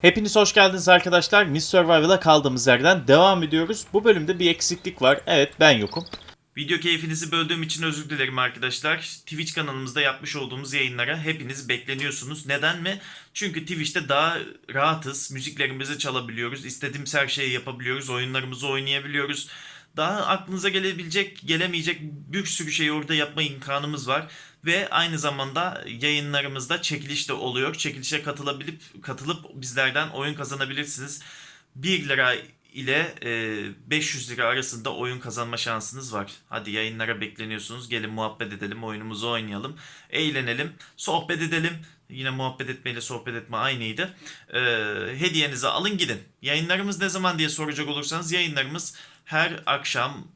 Hepiniz hoş geldiniz arkadaşlar. Miss Survival'a kaldığımız yerden devam ediyoruz. Bu bölümde bir eksiklik var. Evet ben yokum. Video keyfinizi böldüğüm için özür dilerim arkadaşlar. Twitch kanalımızda yapmış olduğumuz yayınlara hepiniz bekleniyorsunuz. Neden mi? Çünkü Twitch'te daha rahatız. Müziklerimizi çalabiliyoruz. İstediğimiz her şeyi yapabiliyoruz. Oyunlarımızı oynayabiliyoruz. Daha aklınıza gelebilecek, gelemeyecek bir sürü şeyi orada yapma imkanımız var. Ve aynı zamanda yayınlarımızda çekiliş de oluyor. Çekilişe katılabilip katılıp bizlerden oyun kazanabilirsiniz. 1 lira ile e, 500 lira arasında oyun kazanma şansınız var. Hadi yayınlara bekleniyorsunuz. Gelin muhabbet edelim, oyunumuzu oynayalım, eğlenelim, sohbet edelim. Yine muhabbet etmeyle sohbet etme aynıydı. E, hediyenizi alın gidin. Yayınlarımız ne zaman diye soracak olursanız yayınlarımız her akşam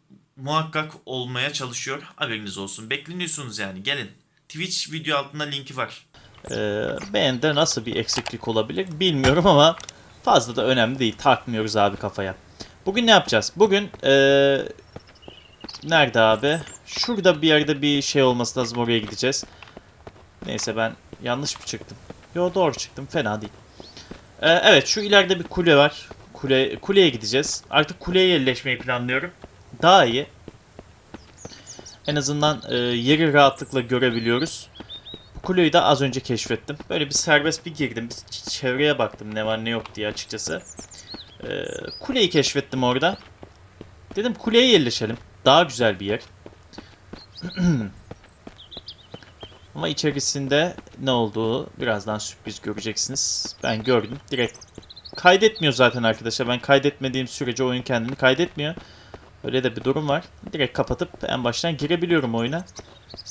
muhakkak olmaya çalışıyor. Haberiniz olsun. Bekleniyorsunuz yani. Gelin. Twitch video altında linki var. Ee, bende nasıl bir eksiklik olabilir bilmiyorum ama fazla da önemli değil. Takmıyoruz abi kafaya. Bugün ne yapacağız? Bugün ee, nerede abi? Şurada bir yerde bir şey olması lazım. Oraya gideceğiz. Neyse ben yanlış mı çıktım? Yo doğru çıktım. Fena değil. Ee, evet şu ileride bir kule var. Kule kuleye gideceğiz. Artık kuleye yerleşmeyi planlıyorum. Daha iyi. En azından e, yeri rahatlıkla görebiliyoruz. Bu kuleyi de az önce keşfettim. Böyle bir serbest bir girdim. Bir çevreye baktım ne var ne yok diye açıkçası. E, kuleyi keşfettim orada. Dedim kuleye yerleşelim. Daha güzel bir yer. Ama içerisinde ne olduğu birazdan sürpriz göreceksiniz. Ben gördüm. Direkt kaydetmiyor zaten arkadaşlar. Ben kaydetmediğim sürece oyun kendini kaydetmiyor. Öyle de bir durum var. Direkt kapatıp en baştan girebiliyorum oyuna.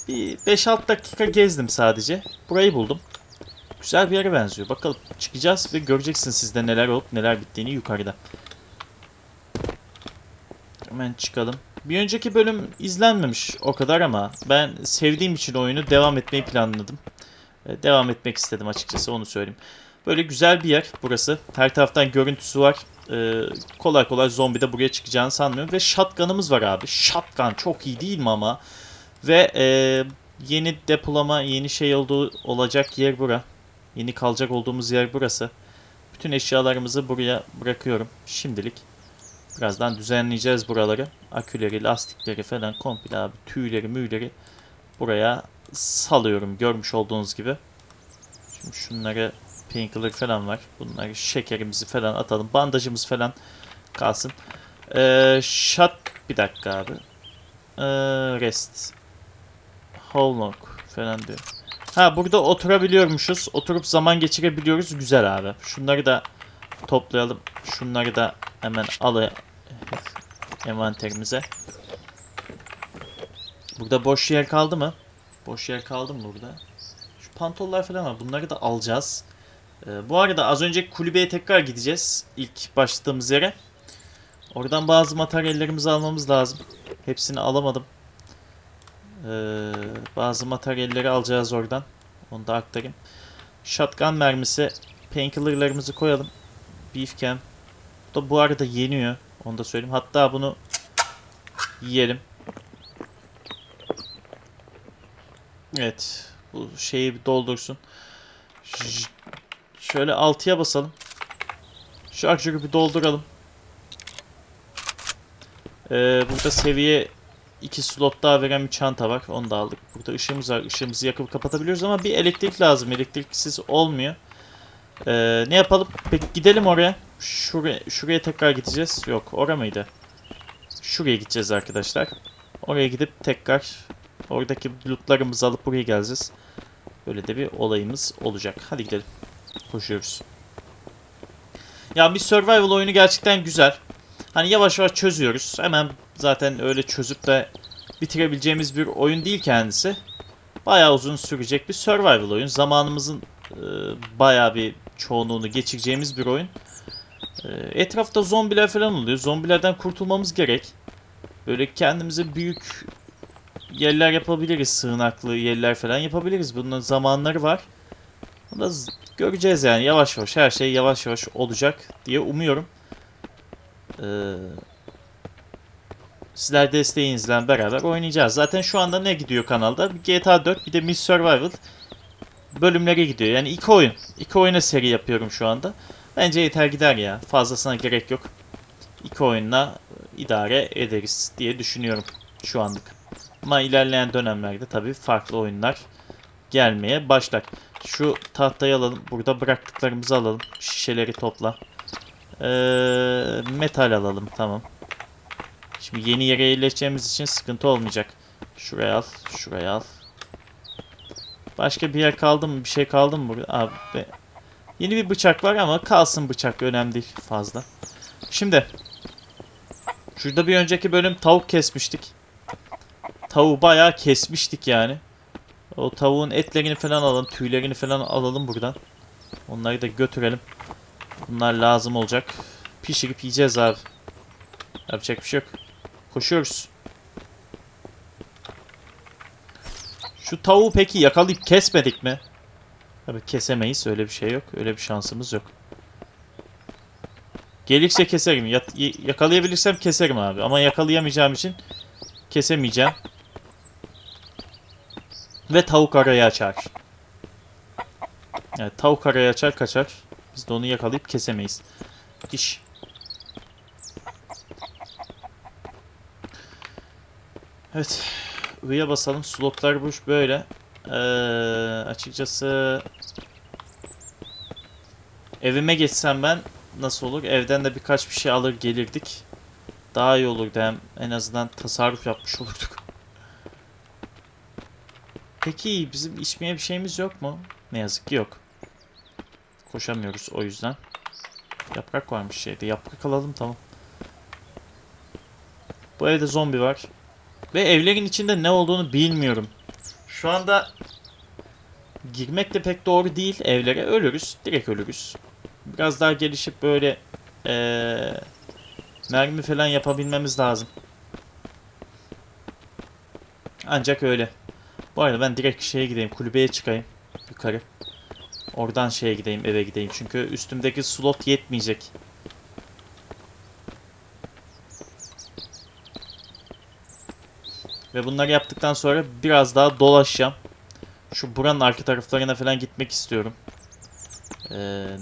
Bir 5-6 dakika gezdim sadece. Burayı buldum. Güzel bir yere benziyor. Bakalım çıkacağız ve göreceksiniz sizde neler olup neler bittiğini yukarıda. Hemen çıkalım. Bir önceki bölüm izlenmemiş o kadar ama ben sevdiğim için oyunu devam etmeyi planladım. Devam etmek istedim açıkçası onu söyleyeyim. Böyle güzel bir yer burası. Her taraftan görüntüsü var. Ee, kolay kolay zombi de buraya çıkacağını sanmıyorum. Ve shotgun'ımız var abi. Shotgun çok iyi değil mi ama? Ve e, yeni depolama, yeni şey olduğu olacak yer bura. Yeni kalacak olduğumuz yer burası. Bütün eşyalarımızı buraya bırakıyorum şimdilik. Birazdan düzenleyeceğiz buraları. Aküleri, lastikleri falan komple abi tüyleri, müyleri buraya salıyorum görmüş olduğunuz gibi. Şimdi şunları painkiller falan var. Bunları şekerimizi falan atalım. Bandajımız falan kalsın. Ee, shot bir dakika abi. Ee, rest. Long falan diyor. Ha burada oturabiliyormuşuz. Oturup zaman geçirebiliyoruz. Güzel abi. Şunları da toplayalım. Şunları da hemen alayım envanterimize. Burada boş yer kaldı mı? Boş yer kaldı mı burada? Şu pantollar falan var. Bunları da alacağız. Ee, bu arada az önceki kulübeye tekrar gideceğiz. İlk başladığımız yere. Oradan bazı materyallerimizi almamız lazım. Hepsini alamadım. Ee, bazı materyalleri alacağız oradan. Onu da aktarayım. Shotgun mermisi. Painkiller'larımızı koyalım. Beef. Bu da bu arada yeniyor. Onu da söyleyeyim. Hatta bunu yiyelim. Evet. Bu şeyi bir doldursun. Şöyle 6'ya basalım. Şu bir dolduralım. Ee, burada seviye 2 slot daha veren bir çanta var. Onu da aldık. Burada ışığımız var. Işığımızı yakıp kapatabiliyoruz ama bir elektrik lazım. Elektriksiz olmuyor. Ee, ne yapalım? Peki gidelim oraya. Şuraya, şuraya tekrar gideceğiz. Yok, oraya mıydı? Şuraya gideceğiz arkadaşlar. Oraya gidip tekrar oradaki lootlarımızı alıp buraya geleceğiz. Böyle de bir olayımız olacak. Hadi gidelim. Koşuyoruz. Ya bir survival oyunu gerçekten güzel. Hani yavaş yavaş çözüyoruz. Hemen zaten öyle çözüp de bitirebileceğimiz bir oyun değil kendisi. Bayağı uzun sürecek bir survival oyun. Zamanımızın e, bayağı bir çoğunluğunu geçireceğimiz bir oyun. E, etrafta zombiler falan oluyor. Zombilerden kurtulmamız gerek. Böyle kendimize büyük yerler yapabiliriz. Sığınaklı yerler falan yapabiliriz. Bunun zamanları var. Bunu göreceğiz yani yavaş yavaş. Her şey yavaş yavaş olacak diye umuyorum. Ee, sizler desteğinizle beraber oynayacağız. Zaten şu anda ne gidiyor kanalda? GTA 4 bir de Miss Survival bölümleri gidiyor. Yani iki oyun. İki oyuna seri yapıyorum şu anda. Bence yeter gider ya. Fazlasına gerek yok. İki oyunla idare ederiz diye düşünüyorum şu anlık. Ama ilerleyen dönemlerde tabii farklı oyunlar gelmeye başlar. Şu tahtayı alalım. Burada bıraktıklarımızı alalım. Şişeleri topla. Ee, metal alalım. Tamam. Şimdi yeni yere yerleşeceğimiz için sıkıntı olmayacak. Şuraya al. Şuraya al. Başka bir yer kaldı mı? Bir şey kaldı mı burada? Abi Yeni bir bıçak var ama kalsın bıçak. Önemli değil fazla. Şimdi. Şurada bir önceki bölüm tavuk kesmiştik. Tavuğu bayağı kesmiştik yani. O tavuğun etlerini falan alalım. Tüylerini falan alalım buradan. Onları da götürelim. Bunlar lazım olacak. Pişirip yiyeceğiz abi. Yapacak bir şey yok. Koşuyoruz. Şu tavuğu peki yakalayıp kesmedik mi? Tabii kesemeyiz. Öyle bir şey yok. Öyle bir şansımız yok. Gelirse keserim. Yakalayabilirsem keserim abi. Ama yakalayamayacağım için kesemeyeceğim. Ve tavuk arayı açar. Evet, tavuk arayı açar kaçar. Biz de onu yakalayıp kesemeyiz. Diş. Evet. I'ya basalım. Slotlar boş böyle. Ee, açıkçası evime geçsem ben nasıl olur? Evden de birkaç bir şey alır gelirdik. Daha iyi olurdu hem en azından tasarruf yapmış olurduk. Peki bizim içmeye bir şeyimiz yok mu? Ne yazık ki yok. Koşamıyoruz o yüzden. Yaprak varmış şeyde. Yaprak alalım tamam. Bu evde zombi var. Ve evlerin içinde ne olduğunu bilmiyorum. Şu anda girmek de pek doğru değil evlere. Ölürüz. Direkt ölürüz. Biraz daha gelişip böyle eee, mermi falan yapabilmemiz lazım. Ancak öyle. Bu arada ben direkt şeye gideyim. Kulübeye çıkayım. Yukarı. Oradan şeye gideyim. Eve gideyim. Çünkü üstümdeki slot yetmeyecek. Ve bunları yaptıktan sonra biraz daha dolaşacağım. Şu buranın arka taraflarına falan gitmek istiyorum. Ee,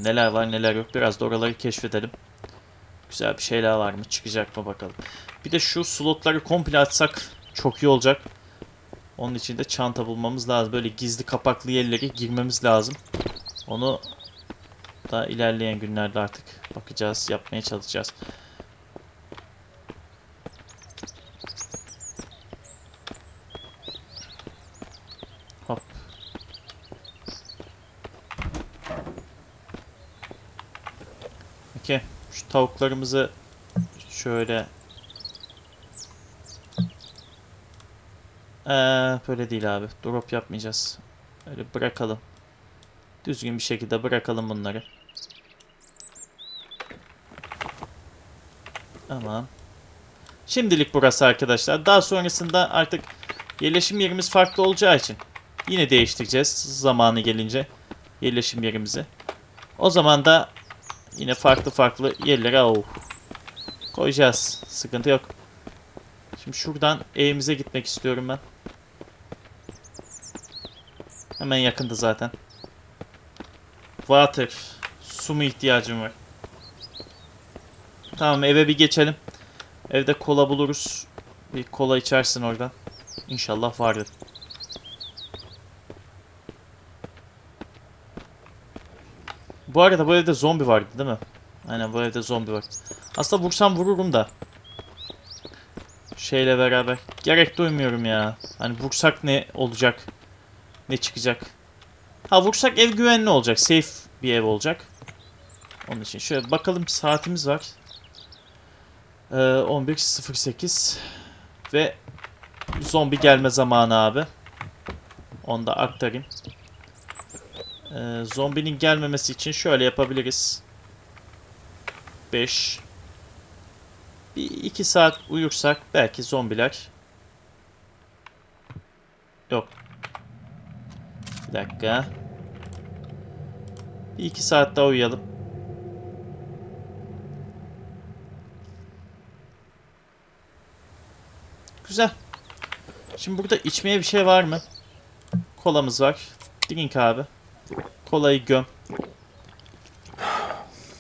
neler var neler yok. Biraz da oraları keşfedelim. Güzel bir şeyler var mı? Çıkacak mı bakalım. Bir de şu slotları komple açsak çok iyi olacak. Onun için de çanta bulmamız lazım. Böyle gizli kapaklı yerlere girmemiz lazım. Onu da ilerleyen günlerde artık bakacağız, yapmaya çalışacağız. Hop. Okey. Şu tavuklarımızı şöyle Ee, böyle değil abi. Drop yapmayacağız. Öyle bırakalım. Düzgün bir şekilde bırakalım bunları. Tamam. Şimdilik burası arkadaşlar. Daha sonrasında artık yerleşim yerimiz farklı olacağı için yine değiştireceğiz zamanı gelince yerleşim yerimizi. O zaman da yine farklı farklı yerlere oh, koyacağız. Sıkıntı yok. Şimdi şuradan evimize gitmek istiyorum ben. Hemen yakında zaten. Water. Su mu ihtiyacım var? Tamam eve bir geçelim. Evde kola buluruz. Bir kola içersin oradan. İnşallah vardır. Bu arada bu evde zombi vardı değil mi? Aynen bu evde zombi var. Aslında vursam vururum da. Şeyle beraber. Gerek duymuyorum ya. Hani vursak ne olacak? Ne çıkacak? Ha vursak ev güvenli olacak. Safe bir ev olacak. Onun için şöyle bakalım saatimiz var. Ee, 11.08 ve zombi gelme zamanı abi. Onu da aktarayım. Ee, zombinin gelmemesi için şöyle yapabiliriz. 5 bir iki saat uyursak belki zombiler yok. Bir dakika. Bir iki saat daha uyuyalım. Güzel. Şimdi burada içmeye bir şey var mı? Kolamız var. Drink abi. Kolayı göm.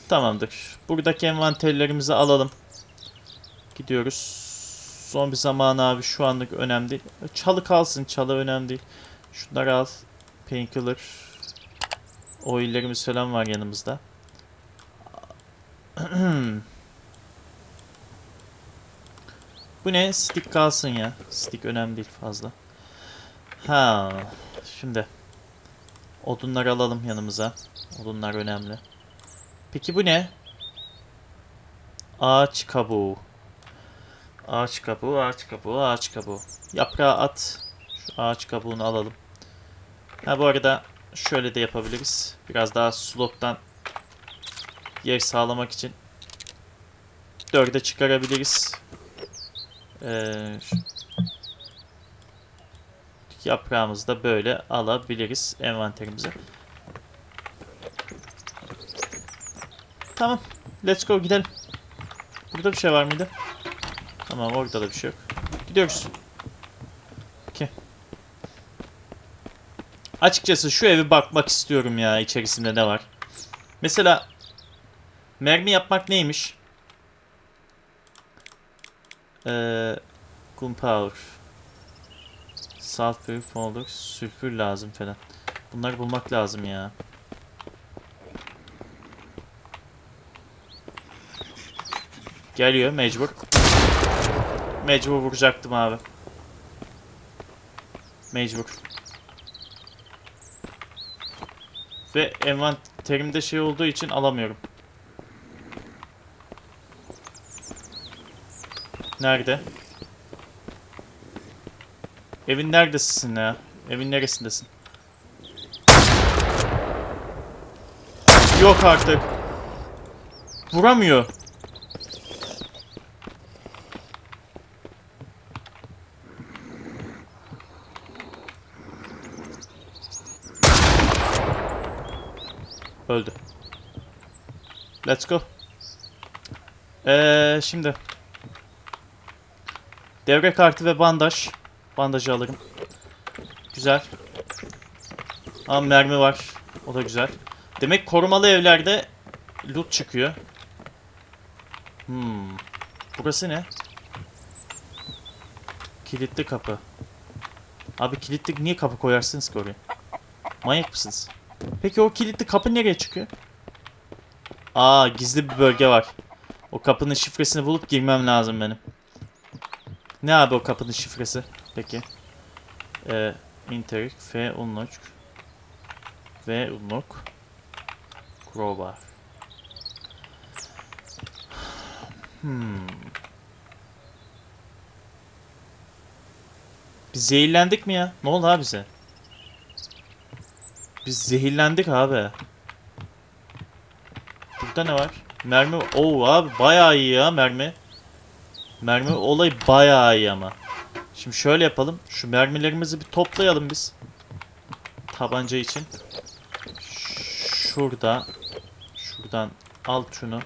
Tamamdır. Buradaki envanterlerimizi alalım. Gidiyoruz. Son bir zaman abi şu anlık önemli değil. Çalı kalsın. Çalı önemli değil. Şunları al. Painkiller. Oillerimiz falan var yanımızda. Bu ne? Stick kalsın ya. Stick önemli değil fazla. Ha, şimdi odunları alalım yanımıza. Odunlar önemli. Peki bu ne? Ağaç kabuğu. Ağaç kabuğu, ağaç kabuğu, ağaç kabuğu. Yaprağı at. Şu ağaç kabuğunu alalım. Ha bu arada şöyle de yapabiliriz. Biraz daha slottan yer sağlamak için dörde çıkarabiliriz. Ee, yaprağımızı da böyle alabiliriz envanterimize. Tamam. Let's go gidelim. Burada bir şey var mıydı? Tamam orada da bir şey yok. Gidiyoruz. Açıkçası şu evi bakmak istiyorum ya içerisinde ne var. Mesela mermi yapmak neymiş? Ee, gunpowder. Sulfur powder, sülfür lazım falan. Bunları bulmak lazım ya. Geliyor mecbur. Mecbur vuracaktım abi. Mecbur. Ve envanterimde şey olduğu için alamıyorum. Nerede? Evin neredesin ya? Evin neresindesin? Yok artık. Vuramıyor. Öldü. Let's go. Ee, şimdi. Devre kartı ve bandaj. Bandajı alırım. Güzel. Ama mermi var. O da güzel. Demek korumalı evlerde loot çıkıyor. Hmm. Burası ne? Kilitli kapı. Abi kilitli niye kapı koyarsınız ki oraya? Manyak mısınız? Peki o kilitli kapı nereye çıkıyor? Aa gizli bir bölge var. O kapının şifresini bulup girmem lazım benim. Ne abi o kapının şifresi? Peki. Ee, Interik, F unlock. V unlock. Crowbar. Hmm. Biz zehirlendik mi ya? Ne oldu abi bize? Biz zehirlendik abi. Burada ne var? Mermi. Oo abi bayağı iyi ya mermi. Mermi olayı bayağı iyi ama. Şimdi şöyle yapalım. Şu mermilerimizi bir toplayalım biz. Tabanca için. Şurada. Şuradan al şunu.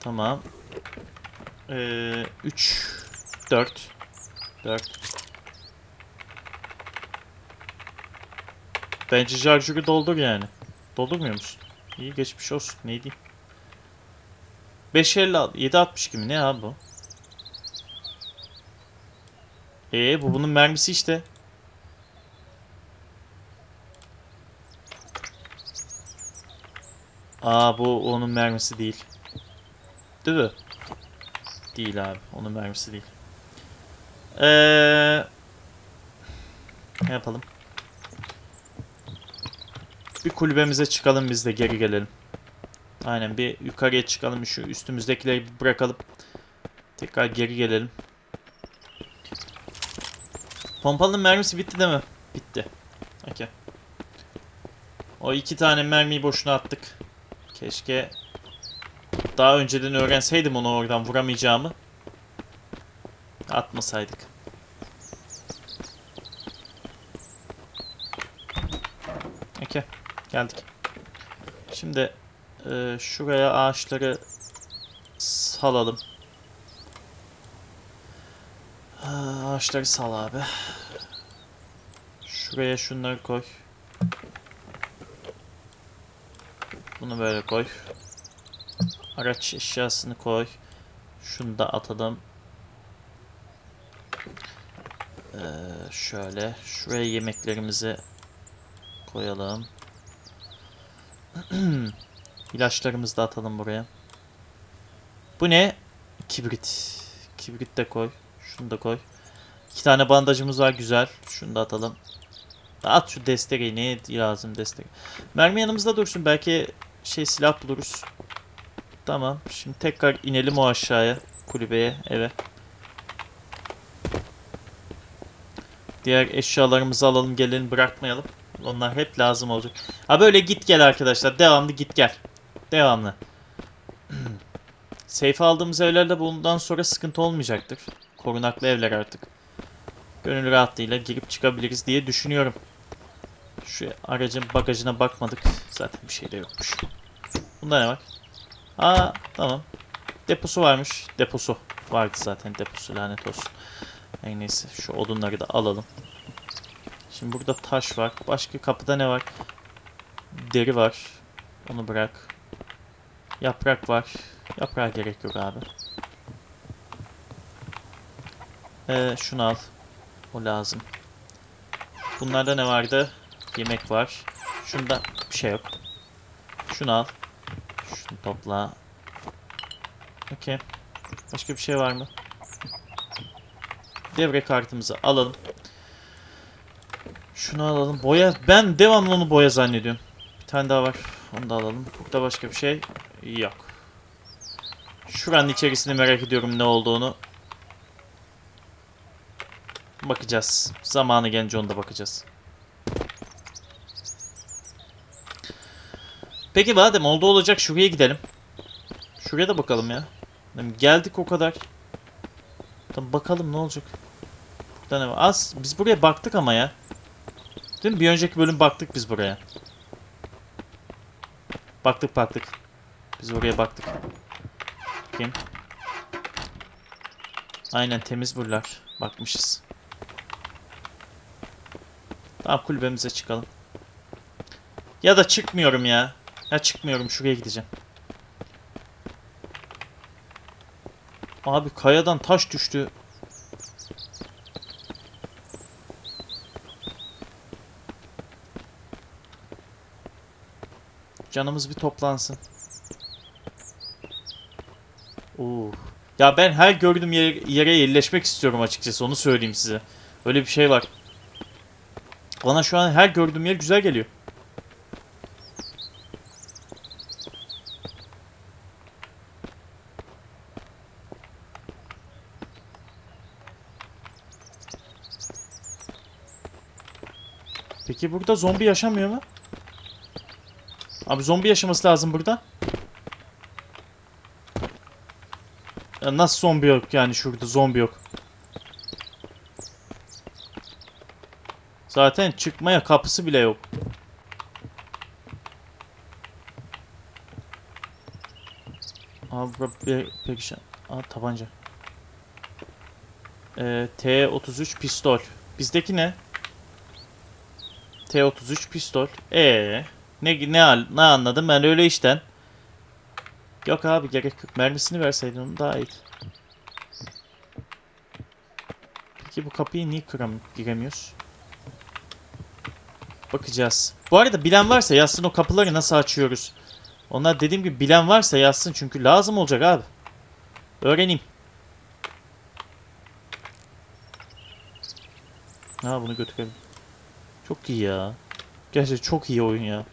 Tamam. Ee, 3 4 4 Bence şarjörü doldur yani. Doldurmuyor musun? İyi geçmiş olsun. Ne diyeyim? 550 762 mi? Ne abi bu? Ee bu bunun mermisi işte. Aa bu onun mermisi değil. Değil mi? Değil abi. Onun mermisi değil. Eee ne yapalım? Bir kulübemize çıkalım biz de geri gelelim. Aynen bir yukarıya çıkalım şu üstümüzdekileri bırakalım. Tekrar geri gelelim. Pompalının mermisi bitti değil mi? Bitti. Okey. O iki tane mermiyi boşuna attık. Keşke daha önceden öğrenseydim onu oradan vuramayacağımı. Atmasaydık. Okey. Geldik. Şimdi e, şuraya ağaçları salalım. Ha, Ağaçları sal abi. Şuraya şunları koy. Bunu böyle koy. Araç eşyasını koy. Şunu da atalım. Ee, şöyle. Şuraya yemeklerimizi koyalım. İlaçlarımızı da atalım buraya. Bu ne? Kibrit. Kibrit de koy. Şunu da koy. İki tane bandajımız var güzel. Şunu da atalım. At şu desteği. Ne lazım destek? Mermi yanımızda dursun. Belki şey silah buluruz. Tamam. Şimdi tekrar inelim o aşağıya. Kulübeye, eve. Diğer eşyalarımızı alalım gelelim bırakmayalım. Onlar hep lazım olacak. Ha böyle git gel arkadaşlar. Devamlı git gel. Devamlı. Safe aldığımız evlerde bundan sonra sıkıntı olmayacaktır. Korunaklı evler artık. Gönül rahatlığıyla girip çıkabiliriz diye düşünüyorum. Şu aracın bagajına bakmadık. Zaten bir şey de yokmuş. Bunda ne var? Aa tamam. Deposu varmış. Deposu. Vardı zaten deposu lanet olsun. Ay neyse şu odunları da alalım. Şimdi burada taş var. Başka kapıda ne var? Deri var. Onu bırak. Yaprak var. Yaprağa gerek yok abi. Ee, şunu al. O lazım. Bunlarda ne vardı? Yemek var. Şunda bir şey yok. Şunu al. Şunu topla. Okey. Başka bir şey var mı? Devre kartımızı alalım. Şunu alalım. Boya. Ben devamlı onu boya zannediyorum. Bir tane daha var. Onu da alalım. Burada başka bir şey yok. Şuranın içerisini merak ediyorum ne olduğunu. Bakacağız. Zamanı gelince onda bakacağız. Peki madem oldu olacak şuraya gidelim. Şuraya da bakalım ya. Geldik o kadar. Tamam bakalım ne olacak. Ne var? Az biz buraya baktık ama ya. Değil mi? Bir önceki bölüm baktık biz buraya. Baktık baktık. Biz oraya baktık. Bakayım. Aynen temiz buralar. Bakmışız. Tamam kulübemize çıkalım. Ya da çıkmıyorum ya. Ya çıkmıyorum şuraya gideceğim. Abi kayadan taş düştü. Canımız bir toplansın. Oo. Ya ben her gördüğüm yere, yere yerleşmek istiyorum açıkçası onu söyleyeyim size. Öyle bir şey var. Bana şu an her gördüğüm yer güzel geliyor. Peki burada zombi yaşamıyor mu? Abi zombi yaşaması lazım burada. Ya nasıl zombi yok yani şurada zombi yok. Zaten çıkmaya kapısı bile yok. Abi bir peki şey. Aa tabanca. Ee, T33 pistol. Bizdeki ne? T33 pistol. Ee, ne ne ne anladım ben öyle işten. Yok abi gerek yok. Mermisini verseydin onu daha iyi. Peki bu kapıyı niye kıram giremiyoruz? Bakacağız. Bu arada bilen varsa yazsın o kapıları nasıl açıyoruz. Onlar dediğim gibi bilen varsa yazsın çünkü lazım olacak abi. Öğreneyim. Ha bunu götürelim. Çok iyi ya. Gerçekten çok iyi oyun ya.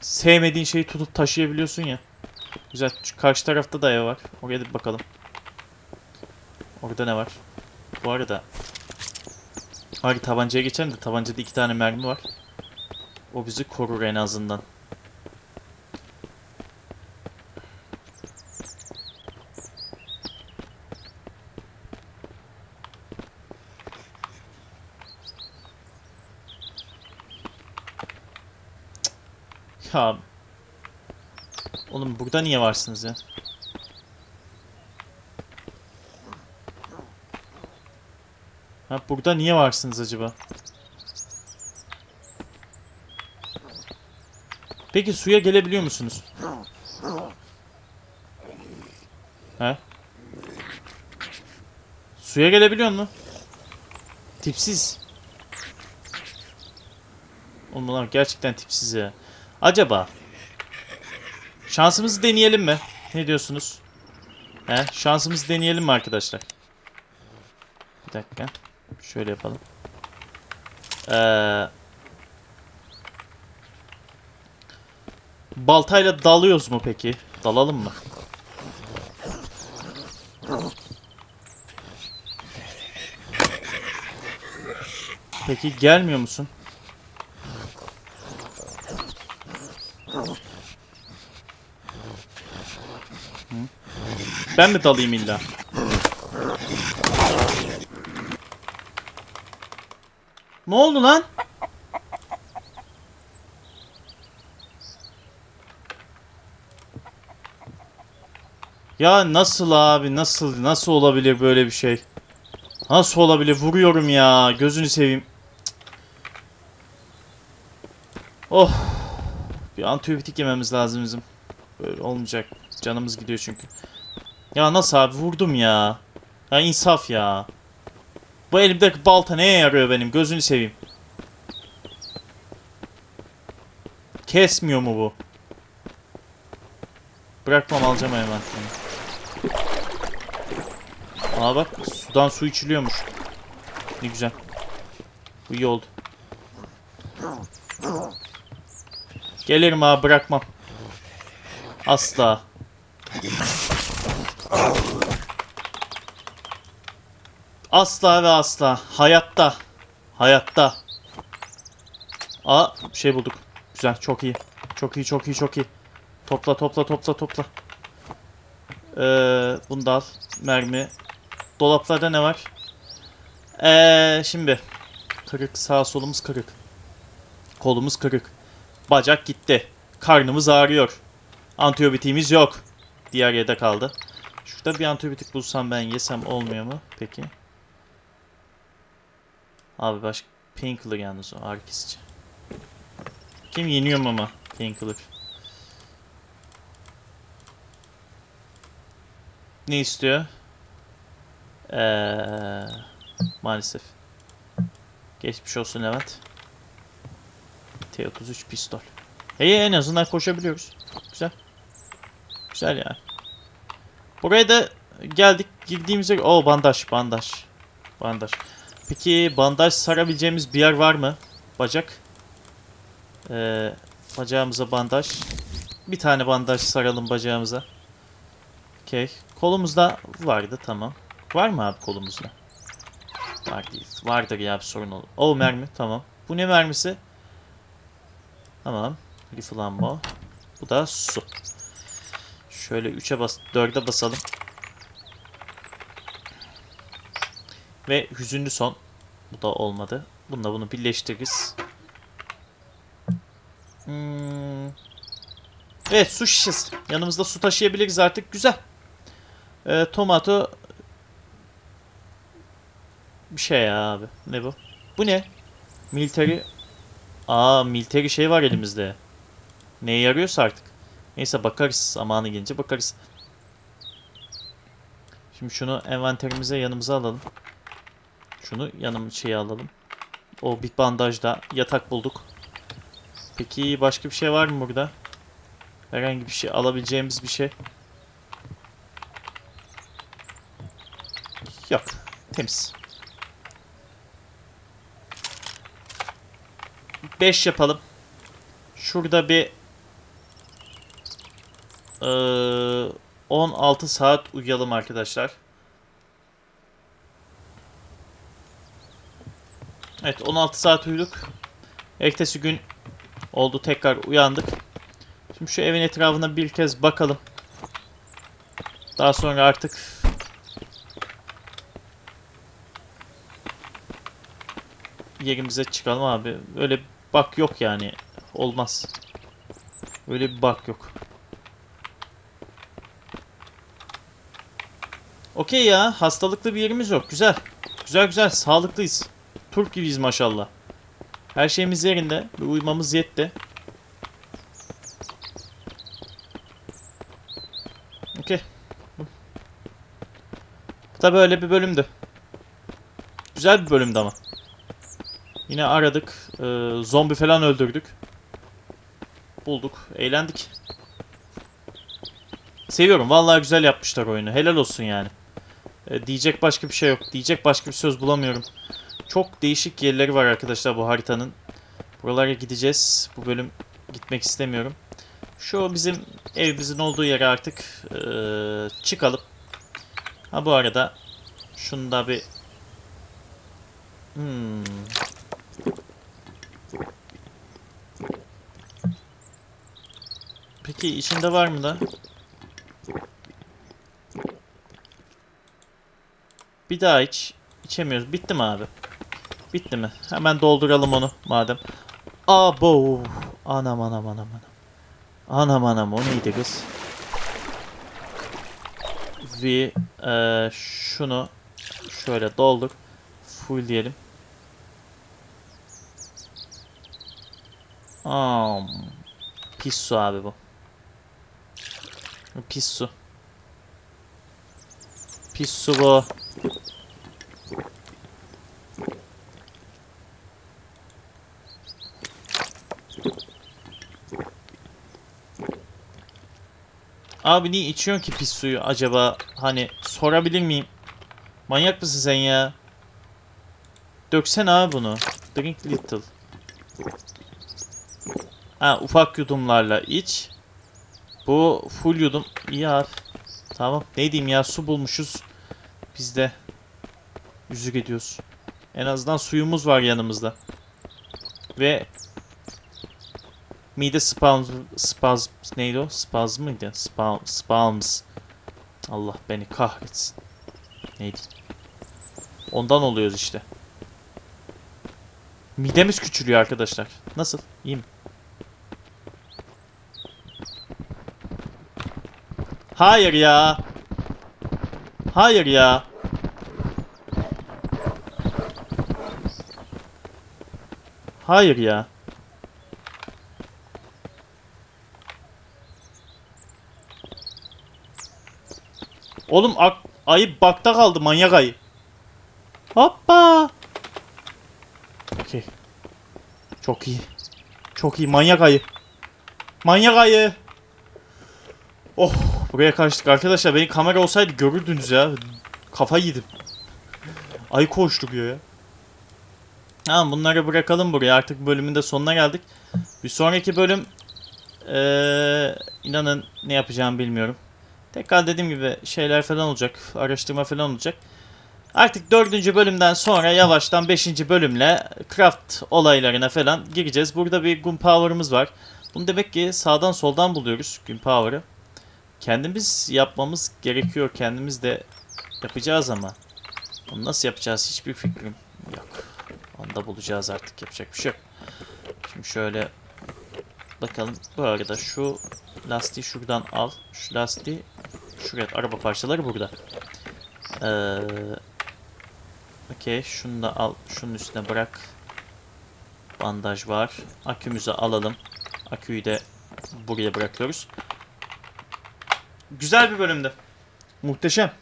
Sevmediğin şeyi tutup taşıyabiliyorsun ya. Güzel. Şu karşı tarafta da ev var. Oraya da bir bakalım. Orada ne var? Bu arada Abi tabancaya geçelim de tabancada iki tane mermi var. O bizi korur en azından. Ya Oğlum burada niye varsınız ya? Ha burada niye varsınız acaba? Peki suya gelebiliyor musunuz? He? Suya gelebiliyor mu? Tipsiz. Oğlum gerçekten tipsiz ya. Acaba şansımızı deneyelim mi? Ne diyorsunuz? He? Şansımızı deneyelim mi arkadaşlar? Bir dakika. Şöyle yapalım. Ee, baltayla dalıyoruz mu peki? Dalalım mı? Peki gelmiyor musun? Ben mi dalayım illa? Ne oldu lan? Ya nasıl abi nasıl nasıl olabilir böyle bir şey? Nasıl olabilir? Vuruyorum ya. Gözünü seveyim. Oh. Bir antibiyotik yememiz lazım bizim. Böyle olmayacak. Canımız gidiyor çünkü. Ya nasıl abi vurdum ya. Ya insaf ya. Bu elimdeki balta neye yarıyor benim? Gözünü seveyim. Kesmiyor mu bu? Bırakmam alacağım hemen şunu. Aa bak sudan su içiliyormuş. Ne güzel. Bu iyi oldu. Gelirim abi bırakmam. Asla. Asla ve asla. Hayatta. Hayatta. Aa şey bulduk. Güzel çok iyi. Çok iyi çok iyi çok iyi. Topla topla topla topla. Ee, bunu da al. Mermi. Dolaplarda ne var? Ee, şimdi. Kırık. Sağ solumuz kırık. Kolumuz kırık. Bacak gitti. Karnımız ağrıyor. Antibiyotiğimiz yok. Diğer yerde kaldı. Şurada bir antibiyotik bulsam ben yesem olmuyor mu? Peki. Abi başka painkiller yalnız o ağrı kesici. Kim yeniyorum ama painkiller. Ne istiyor? Ee, maalesef. Geçmiş olsun Levent. T33 pistol. İyi en azından koşabiliyoruz. Güzel. Güzel yani. Buraya da geldik. Girdiğimizde... o bandaj, bandaj. Bandaj. Peki bandaj sarabileceğimiz bir yer var mı? Bacak. Ee, bacağımıza bandaj. Bir tane bandaj saralım bacağımıza. Okey. Kolumuzda vardı tamam. Var mı abi kolumuzda? Var değil. Vardır ya bir sorun olur. O mermi tamam. Bu ne mermisi? Tamam. Rifle ammo. Bu da su. Şöyle 3'e bas 4'e basalım. Ve hüzünlü son. Bu da olmadı. Bununla bunu birleştiririz. Hmm. Evet su şişesi. Yanımızda su taşıyabiliriz artık. Güzel. Ee, tomato bir şey ya abi. Ne bu? Bu ne? Military Aa military şey var elimizde. Neye yarıyorsa artık. Neyse bakarız. Zamanı gelince bakarız. Şimdi şunu envanterimize yanımıza alalım. Şunu yanım şeye alalım. O bir bandajda yatak bulduk. Peki başka bir şey var mı burada? Herhangi bir şey alabileceğimiz bir şey. Yok. Temiz. 5 yapalım. Şurada bir eee 16 saat uyuyalım arkadaşlar. Evet 16 saat uyuduk. Ertesi gün oldu tekrar uyandık. Şimdi şu evin etrafına bir kez bakalım. Daha sonra artık yerimize çıkalım abi. Öyle bak yok yani. Olmaz. Öyle bir bak yok. Okey ya. Hastalıklı bir yerimiz yok. Güzel. Güzel güzel. Sağlıklıyız. Turp gibiyiz maşallah. Her şeyimiz yerinde. Ve uyumamız yetti. Okey. Bu da böyle bir bölümdü. Güzel bir bölümdü ama. Yine aradık. ee, zombi falan öldürdük. Bulduk. Eğlendik. Seviyorum. Vallahi güzel yapmışlar oyunu. Helal olsun yani. Ee, diyecek başka bir şey yok. Diyecek başka bir söz bulamıyorum. Çok değişik yerleri var arkadaşlar bu haritanın. Buralara gideceğiz. Bu bölüm gitmek istemiyorum. Şu bizim evimizin olduğu yere artık ee, çıkalım. Ha bu arada şunu da bir hmm. Peki içinde var mı da? Bir daha iç. İçemiyoruz. Bitti mi abi? Bitti mi? Hemen dolduralım onu madem. Abo. Anam anam anam anam. Anam anam o neydi kız? Ve eee, şunu şöyle doldur. Full diyelim. Am. Pis su abi. Bu Pis su. Pis su bu. Abi niye içiyorsun ki pis suyu acaba? Hani sorabilir miyim? Manyak mısın sen ya? Döksene abi bunu. Drink little. Ha ufak yudumlarla iç. Bu full yudum. İyi abi. Tamam. Ne diyeyim ya su bulmuşuz. Biz de yüzük ediyoruz. En azından suyumuz var yanımızda. Ve mide spazm spazm neydi o? Spazm mıydı? Spam spasms. Allah beni kahretsin. Neydi? Ondan oluyoruz işte. Midemiz küçülüyor arkadaşlar. Nasıl? İyi mi? Hayır ya. Hayır ya. Hayır ya. Oğlum ayı bakta kaldı manyak ayı. Hoppa. Okey. Çok iyi. Çok iyi manyak ayı. Manyak ayı. Oh buraya kaçtık arkadaşlar benim kamera olsaydı görürdünüz ya. Kafa yedim. Ayı koşturuyor ya. Tamam bunları bırakalım buraya artık bölümün de sonuna geldik. Bir sonraki bölüm eee inanın ne yapacağımı bilmiyorum. Tekrar dediğim gibi şeyler falan olacak. Araştırma falan olacak. Artık dördüncü bölümden sonra yavaştan beşinci bölümle craft olaylarına falan gireceğiz. Burada bir gunpowder'ımız var. Bunu demek ki sağdan soldan buluyoruz gunpowder'ı. Kendimiz yapmamız gerekiyor. Kendimiz de yapacağız ama. Onu nasıl yapacağız hiçbir fikrim yok. Onu da bulacağız artık yapacak bir şey yok. Şimdi şöyle bakalım. Bu arada şu lastiği şuradan al. Şu lastiği şuraya araba parçaları burada. Ee, Okey şunu da al. Şunun üstüne bırak. Bandaj var. Akümüzü alalım. Aküyü de buraya bırakıyoruz. Güzel bir bölümdü. Muhteşem.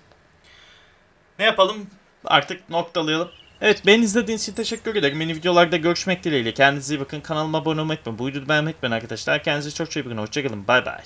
Ne yapalım? Artık noktalayalım. Evet beni izlediğiniz için teşekkür ederim. Yeni videolarda görüşmek dileğiyle. Kendinize iyi bakın. Kanalıma abone olmayı unutmayın. Bu videoyu beğenmeyi unutmayın arkadaşlar. Kendinize çok çok iyi bakın. Hoşçakalın. Bay bay.